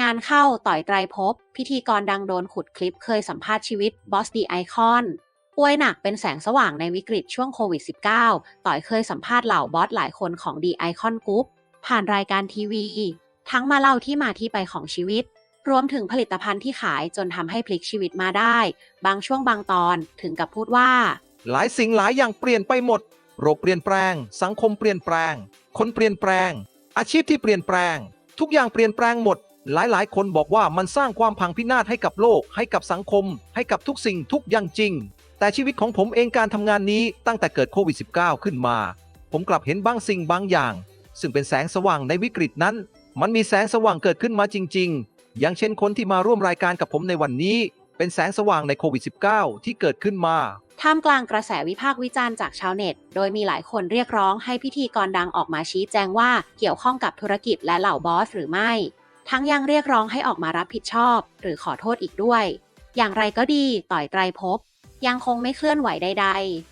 งานเข้าต่อยไตรภพพิธีกรดังโดนขุดคลิปเคยสัมภาษณ์ชีวิตบอสดีไอคอนป่วยหนักเป็นแสงสว่างในวิกฤตช่วงโควิด -19 ต่อยเคยสัมภาษณ์เหล่าบอสหลายคนของดีไอคอนกรุ๊ปผ่านรายการทีวี ทั้งมาเล่าที่มาที่ไปของชีวิต รวมถึงผลิตภัณฑ์ที่ขายจนทำให้พลิกชีวิตมาได้ บางช่วงบางตอนถึงกับพูดว่า หลายสิ่งหลายอย่างเปลี่ยนไปหมด โรคเปลี่ยนแปลง สังคมเปลี่ยนแปลง คนเปลี่ยนแปลง อาชีพที่เปลี่ยนแปลง ทุกอย่างเปลี่ยนแปลงหมด หลายๆ คนบอกว่ามันสร้างความพังพินาศให้กับโลก ให้กับสังคม ให้กับทุกสิ่งทุกอย่างจริง แต่ชีวิตของผมเองการทำงานนี้ตั้งแต่เกิดโควิด -19 ขึ้นมา ผมกลับเห็นบางสิ่งบางอย่าง ซึ่งเป็นแสงสว่างในวิกฤตนั้น มันมีแสงสว่างเกิดขึ้นมาจริง ๆ อย่างเช่นคนที่มาร่วมรายการกับผมในวันนี้ เป็นแสงสว่างในโควิด -19 ที่เกิดขึ้นมาท่ามกลางกระแสวิพากษ์วิจารณ์จากชาวเน็ต โดยมีหลายคนเรียกร้องให้พิธีกรดังออกมาชี้แจงว่าเกี่ยวข้องกับธุรกิจและเหล่าบอสหรือไม่ ทั้งยังเรียกร้องให้ออกมารับผิดชอบ หรือขอโทษอีกด้วย อย่างไรก็ดีต่อยไตรภพยังคงไม่เคลื่อนไหวใด ๆ